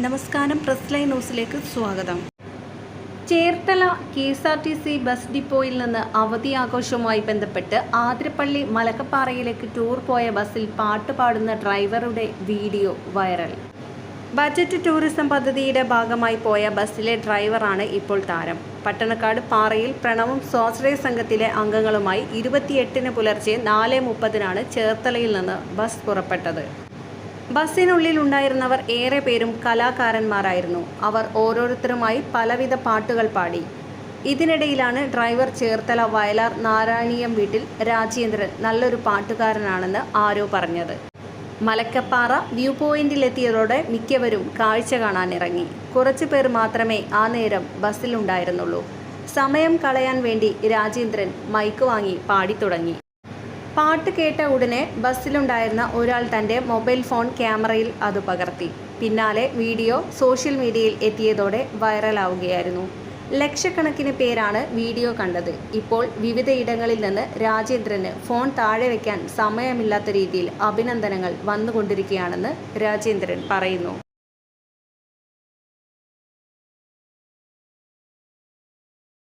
നമസ്കാരം press line ന്യൂസിലേക്ക് സ്വാഗതം. Cherthala K S R T C bus ഡിപ്പോയിൽ നിന്ന് അവധി ആഘോഷവുമായി ബന്ധപ്പെട്ട് ആതിരപ്പള്ളി മലക്കപ്പാറയിലേക്ക് ടൂർ പോയ ബസ്സിൽ പാട്ട് പാടുന്ന ഡ്രൈവറുടെ വീഡിയോ വൈറൽ. ബജറ്റ് ടൂറിസം പദ്ധതിയുടെ ഭാഗമായി പോയ ബസ്സിലെ ഡ്രൈവറാണ് ഇപ്പോൾ താരം. പട്ടണക്കാട് പാറയിൽ പ്രണവും സ്വാശ്രയ സംഘത്തിലെ അംഗങ്ങളുമായി ഇരുപത്തിയെട്ടിന് പുലർച്ചെ നാല് മുപ്പതിനാണ് ചേർത്തലയിൽ നിന്ന് ബസ് പുറപ്പെട്ടത്. ബസ്സിനുള്ളിൽ ഉണ്ടായിരുന്നവർ ഏറെ പേരും കലാകാരന്മാരായിരുന്നു. അവർ ഓരോരുത്തരുമായി പലവിധ പാട്ടുകൾ പാടി. ഇതിനിടയിലാണ് ഡ്രൈവർ ചേർത്തല വയലാർ നാരായണീയം വീട്ടിൽ രാജേന്ദ്രൻ നല്ലൊരു പാട്ടുകാരനാണെന്ന് ആരോ പറഞ്ഞത്. മലക്കപ്പാറ വ്യൂ പോയിന്റിലെത്തിയതോടെ മിക്കവരും കാഴ്ച കാണാനിറങ്ങി. കുറച്ചു പേർ മാത്രമേ ആ നേരം ബസ്സിലുണ്ടായിരുന്നുള്ളൂ. സമയം കളയാൻ വേണ്ടി രാജേന്ദ്രൻ മൈക്ക് വാങ്ങി പാടിത്തുടങ്ങി. പാട്ട് കേട്ട ഉടനെ ബസ്സിലുണ്ടായിരുന്ന ഒരാൾ തന്റെ മൊബൈൽ ഫോൺ ക്യാമറയിൽ അത് പകർത്തി. പിന്നാലെ വീഡിയോ സോഷ്യൽ മീഡിയയിൽ എത്തിയതോടെ വൈറലാവുകയായിരുന്നു. ലക്ഷക്കണക്കിന് പേരാണ് വീഡിയോ കണ്ടത്. ഇപ്പോൾ വിവിധയിടങ്ങളിൽ നിന്ന് രാജേന്ദ്രന് ഫോൺ താഴെ വയ്ക്കാൻ സമയമില്ലാത്ത രീതിയിൽ അഭിനന്ദനങ്ങൾ വന്നുകൊണ്ടിരിക്കുകയാണെന്ന് രാജേന്ദ്രൻ പറയുന്നു.